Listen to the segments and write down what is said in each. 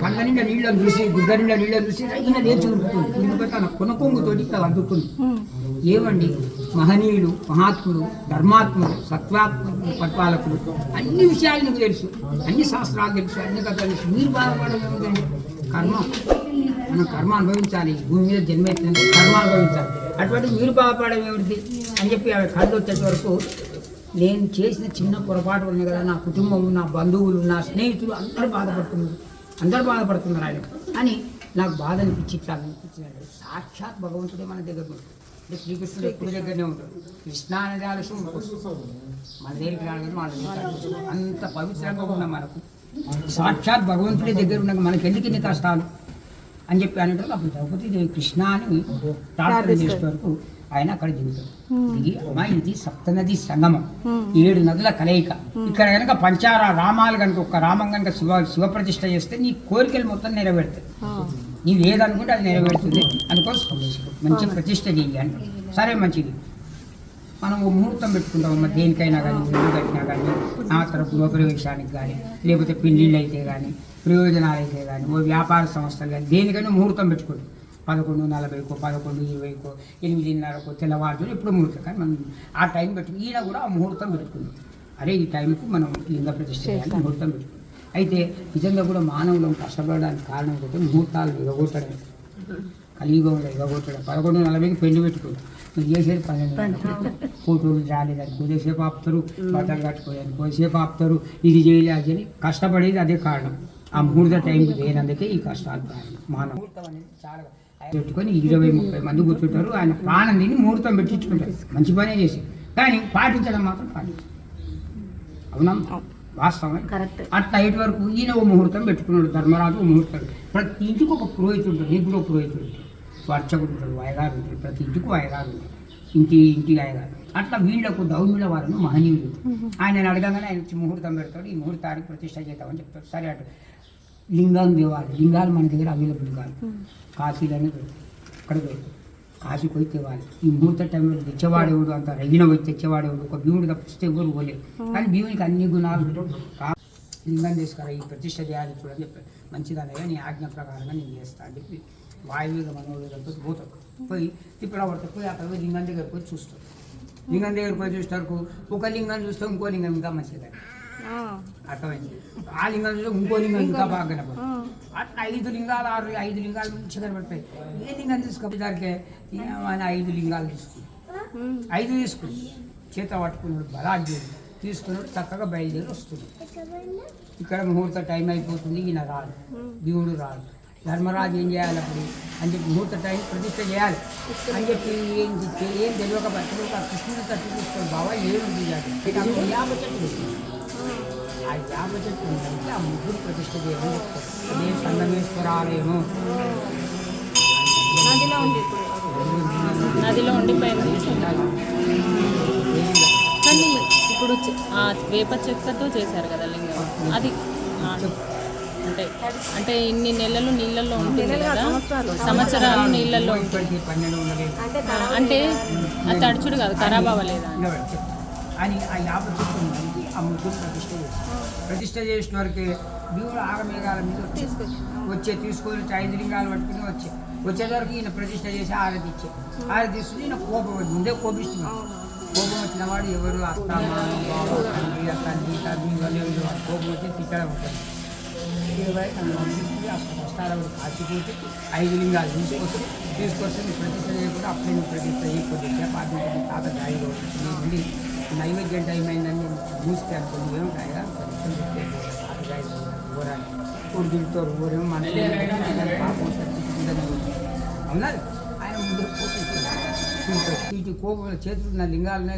కళ్ళ నిండా నీళ్ళని చూసి గుడ్డ నిండా నీళ్ళని చూసి రైతున లేచి ఉరుకుతుంది తన కొనకొంగుతోటి ఇక్కడ అందుతుంది ఏమండి? మహనీయులు మహాత్ముడు ధర్మాత్ముడు సత్వాత్ముడు పరిపాలకులు అన్ని విషయాలు నీకు తెలుసు. అన్ని శాస్త్రాలు తెలుసు అన్ని కథలు తెలుసు. మీరు బాధపడలేదండి కర్మ. మనం కర్మ అనుభవించాలి. భూమి మీద జన్మ కర్మ అనుభవించాలి. అటువంటి మీరు బాధపడడం ఏమిటి? అని చెప్పి ఆమె కళ్ళు వచ్చేటి వరకు నేను చేసిన చిన్న పొరపాటు ఉన్నాయి కదా నా కుటుంబం నా బంధువులు నా స్నేహితులు అందరూ బాధపడుతున్నారు. అందరూ బాధపడుతున్నారు ఆయన. అని నాకు బాధ అనిపించి ఇట్లా అనిపించినాడు సాక్షాత్ భగవంతుడే మన దగ్గర ఉంటాడు. అంటే శ్రీకృష్ణుడు ఎప్పుడు దగ్గరనే ఉంటాడు. కృష్ణా అనేది ఆలస్యం మన దగ్గరికి రాలేదు మన. అంత పవిత్రంగా ఉన్నాం మనకు. సాక్షాత్ భగవంతుడి దగ్గర ఉండగా మనకి ఎందుకు కష్టాలు? అని చెప్పి అనేటప్పుడు అప్పుడు ద్రౌపది దేవి కృష్ణ అని ప్రార్థన చేసే వరకు ఆయన అక్కడ దిగుతాడు. దిగి అమ్మా ఇది సప్తనది సంగమం. ఏడు నదుల కలయిక. ఇక్కడ కనుక పంచార రామాలు కనుక ఒక రామం కనుక శివ శివ ప్రతిష్ట చేస్తే నీ కోరికలు మొత్తం నెరవేరుతాయి. నీవు ఏదనుకుంటే అది నెరవేరుతుంది అందుకోసం మంచి ప్రతిష్ట చేయాలి సరే మంచిది. మనం ముహూర్తం పెట్టుకుంటాం. అమ్మ దేనికైనా కానీ ఇల్లు కట్టినా కానీ ఆ తర్వాత గృహప్రవేశానికి కానీ లేకపోతే పెళ్ళిళ్ళు అయితే కానీ ప్రయోజనాలు అయితే కానీ ఓ వ్యాపార సంస్థలు కానీ దేనికైనా ముహూర్తం పెట్టుకుంటాం పదకొండు నలభైకో పదకొండు ఇరవైకో ఎనిమిదిన్నరకో తెల్లవారుజాము ఎప్పుడు ముహూర్తం కానీ మనం ఆ టైం పెట్టుకుని ఈయన కూడా ఆ ముహూర్తం పెట్టుకుందాం. అరే ఈ టైంకు మనం లింగ ప్రతిష్ట ముహూర్తం పెట్టుకుందాం. అయితే నిజంగా కూడా మానవులను కష్టపడడానికి కారణం ఒకటి ముహూర్తాలు ఇవ్వగొట్టడం కలియుగంలో ఇవ్వగొట్టడం పదకొండు నలభైకి పెళ్ళి పెట్టుకుంటాం నువ్వు చేసేది పన్నెండు ఫోటోలు రాలేదని కొద్దిసేపు ఆపుతారు బట్టలు కట్టుకోలేదని కొద్దిసేపు ఆపుతారు ఇది చేయలే అది అని కష్టపడేది అదే కారణం. ఆ ముహూర్త టైంకి లేనందుకే ఈ కష్టాలు మానవ ముహూర్తం అనేది చాలా పెట్టుకొని ఇరవై ముప్పై మంది కూర్చుంటారు. ఆయన ప్రాణం తిని ముహూర్తం పెట్టించుకుంటారు. మంచి పనే చేసి కానీ పాటించడం మాత్రం పాటించారు. అవునా? వాస్తవం కరెక్ట్ అట్లా ఇటు వరకు? ఈయన ఓ ముహూర్తం పెట్టుకున్నాడు. ధర్మరాజు ముహూర్తం. ప్రతి ఇంటికి ఒక పురోహితుడు ఉంటాడు. నీకు కూడా ఒక పురోహితుడు ఉంటాడు. అర్చకుడు ఉంటాడు వాయగారు ఉంటాడు. ప్రతి ఇంటికి వాయగారు ఉంటాడు. ఇంటి ఇంటి వాయగారు అట్లా వీళ్ళకు దౌర్మిల వారిని మహనీయులు. ఆయన అడగగానే ఆయన వచ్చి ముహూర్తం పెడతాడు. ఈ ముహూర్తానికి ప్రతిష్ట చేద్దామని చెప్తాడు. సరే అటు. లింగం దేవాలి లింగాలు మన దగ్గర అవైలబుల్ కాదు కాశీలోనే పెడతాయి అక్కడ పెడతాయి కాశీకి పోయి తేవాలి ఈ ముహూర్త టైంలో తెచ్చేవాడేవాడు అంత రగిన పోయి తెచ్చేవాడేవాడు ఒక భీముడు తప్పిస్తే ఎవరు పోలేదు కానీ భీమునికి అన్ని గుణాలు కా- లింగం తీసుకురా ఈ ప్రతిష్ట చేయాలి చూడని చెప్పాడు మంచిదనగా నీ ఆజ్ఞ ప్రకారంగా నేను చేస్తా అని చెప్పి వాయువేగ మనోవేగంతో పోతాడు పోయి తిప్పలా పడతాడు పోయి అక్కడ పోయి లింగం దగ్గర పోయి చూస్తాడు లింగం దగ్గర పోయి చూస్తారు ఒక లింగం చూస్తే ఇంకో లింగం ఇంకా మంచిదని అర్థమైంది ఆ లింగం చూస్తే ఇంకో లింగం ఇంకా బాగా కనపడుతుంది అట్లా ఐదు లింగాలు ఆరు ఐదు లింగాలు మంచిగా కనపడతాయి ఏ లింగం తీసుకోపోయేదానికే ఏమని ఐదు లింగాలు తీసుకుని ఐదు తీసుకుని చేత పట్టుకున్నాడు బలాఢ్యుడు తీసుకున్నాడు చక్కగా బయలుదేరి వస్తుంది ఇక్కడ ముహూర్త టైం అయిపోతుంది ఈయన రాడు దేవుడు రాడు ధర్మరాజు ఏం చేయాలి అప్పుడు అని చెప్పి ముహూర్త టైం ప్రతిష్ట చేయాలి అని చెప్పి ఏం చెప్తే ఏం తెలియక బట్టలు ఆ కృష్ణుడు తట్టు తీసుకొని బాబా ఏడు తీయాలి ఆ యాప చెట్టు ఉందంటే ఆ ముగ్గురు ప్రతిష్ట చేయమని చెప్తారు. అదే సంగమేశ్వరాలయము. నదిలో ఉంది నదిలో ఉండిపోయింది కానీ ఇప్పుడు ఆ వేప చెక్కతో చేశారు కదా లింగం. అది అంటే అంటే ఇన్ని నెలలు నీళ్ళల్లో ఉంటుంది కదా సంవత్సరాలు. నీళ్ళల్లో ఆ, అంటే అది తడుచుడు కాదు ఖరాబ్ అవ్వలేదా. అని ఆ యాప చెట్టు ఉందని ఆ ముగ్గురు ప్రతిష్ట చేస్తారు ప్రతిష్ట చేసిన వరకు దేవుడు ఆగమేఘాల మీద వచ్చే వచ్చే తీసుకొని ఐదు లింగాలు పట్టుకుని వచ్చే. వచ్చేసరికి ఈయన ప్రతిష్ట చేసి ఆరతి ఇచ్చే ఆరతి ఈయన కోపం ముందే కోపిస్తున్నాడు కోపం వచ్చిన వాడు ఎవరు? అత్త మామ బావ తండ్రి తండ్రి వాళ్ళు కోపం వచ్చి తిట్టడం ఉంటుంది. ఇరవై పంపించి అసలు వస్తారా కాచిపోతే ఐదు లింగాలు తీసుకొచ్చి తీసుకొస్తే నీ ప్రతిష్ట చేయకుండా అప్పుడే ప్రతిష్ట చేయకపోతే పాటించి తాత గాయి నుండి నైవేద్యం టైం అయిందని మూస్తే అనుకోండి ఏమో కాయగా ఊరాలి ఊరేమో మన పాపం అవునారు ఆయన ముందు కోపం ఇటు కోపం చేతులు ఉన్న లింగాలనే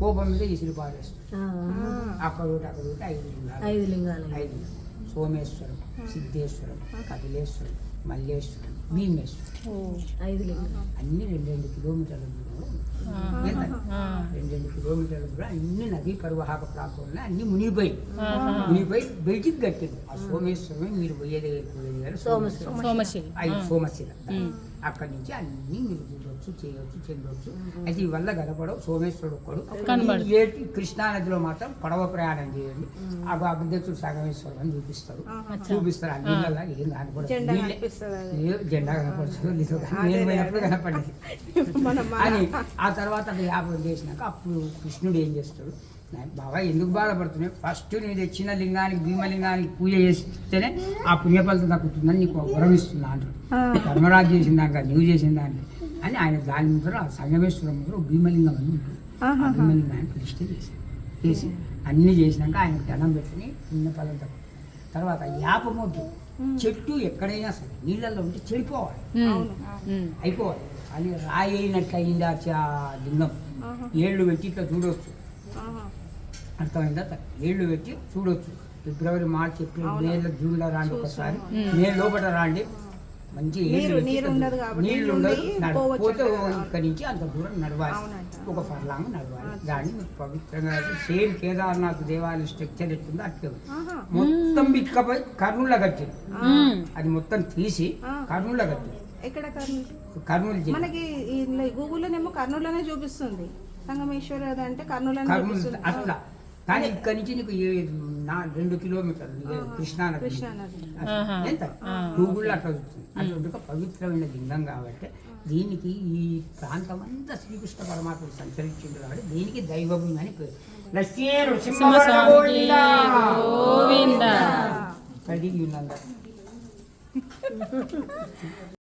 కోపం మీద ఇసురు పారేస్తాడు. అక్కడ ఒకటి అక్కడ ఒకటి ఐదు లింగాలు. ఐదు లింగాలు. ఐదు సోమేశ్వరం సిద్ధేశ్వరం కపిలేశ్వరం మల్లేశ్వరం భీమేశ్వరం. ఐదు లింగాలు. అన్ని రెండు రెండు కిలోమీటర్ల దూరంలో? రెండు రెండు కిలోమీటర్ల దూరం అన్ని నదీ పరివాహక ప్రాంతంలో అన్ని మునిగిపోయి మునిగిపోయి బయటికి కట్టింది. ఆ సోమేశ్వరమే మీరు పోయేది సోమశిల. ఐదు సోమశిల. అక్కడి నుంచి అన్ని మీరు చూడొచ్చు చేయొచ్చు చెందొచ్చు. అయితే ఈ వల్ల కనపడవు సోమేశ్వరుడు ఒక్కడు. ఏటి కృష్ణా నదిలో మాత్రం పడవ ప్రయాణం చేయండి. ఆ అగ్నేశ్వరుడు సంగమేశ్వరం అని చూపిస్తారు. చూపిస్తారు. అన్ని నీళ్ళల్లో ఏం కనపడదు. జెండా అది. కనపడుతుందో నేను పోయినప్పుడు కనపడింది. అని ఆ తర్వాత యాభై చేసినాక అప్పుడు కృష్ణుడు ఏం చేస్తాడు? బాబా ఎందుకు బాధపడుతున్నావు? ఫస్ట్ నేను తెచ్చిన లింగానికి భీమలింగానికి పూజ చేస్తేనే ఆ పుణ్యఫలితం దక్కుతుందని నీకు వరం ఇస్తున్నా అంటాడు. ధర్మరాజు చేసిన దానికి నువ్వు చేసిన దానికి అని ఆయన దాని ముందర ఆ సంగమేశ్వరం ముందర ఒక భీమలింగం అని ఉంటుంది. భీమలింగాన్ని ప్రతిష్ఠ చేసి చేసి అన్నీ చేసినాక ఆయన దండం పెట్టుకుని పుణ్యఫలం తక్కువ తర్వాత యాపమొద్దు. చెట్టు ఎక్కడైనా సరే నీళ్ళల్లో ఉంటే చెడిపోవాలి. అయిపోవాలి. అని రాయి అయినట్లు అయింది ఆ లింగం ఏళ్ళు పెట్టి ఇట్లా చూడవచ్చు అర్థమైందా? ఏళ్ళు పెట్టి చూడొచ్చు. ఫిబ్రవరి మార్చి ఏప్రిల్ మేలో జూన్లో రాండి ఒకసారి. మే లోపల రాండి. మంచి నీళ్ళు ఉండదు. పోతే. ఇక్కడి నుంచి అంత దూరం నడవాలి. ఒక ఫర్లాంగ్ నడవాలి. దాన్ని మీకు పవిత్రంగా సేమ్ కేదార్నాథ్ దేవాలయం స్ట్రక్చర్ ఎట్లుందో అట్లే. మొత్తం ఇక్కపై కర్నూలు కట్టింది. అది మొత్తం తీసి కర్నూలు కట్టింది. ఎక్కడ కర్నూలు? కర్నూలు మనకి ఈ గూగుల్లోనేమో కర్నూలులోనే చూపిస్తుంది. సంగమేశ్వర అది అంటే కర్నూలు చూపిస్తుంది. అట్లా. కానీ ఇక్కడి నుంచి నీకు ఏ- నా రెండు కిలోమీటర్లు ఇదే కృష్ణా నది. కృష్ణా నది. అట్లా. ఎంత? గూగుల్ అట్లా చూస్తుంది. అటువంటి ఒక పవిత్రమైన లింగం కాబట్టి దీనికి ఈ ప్రాంతం అంతా శ్రీకృష్ణ పరమాత్ముడు సంచరించింది కాబట్టి దీనికి దైవభూమి అని పేరు. గోవింద.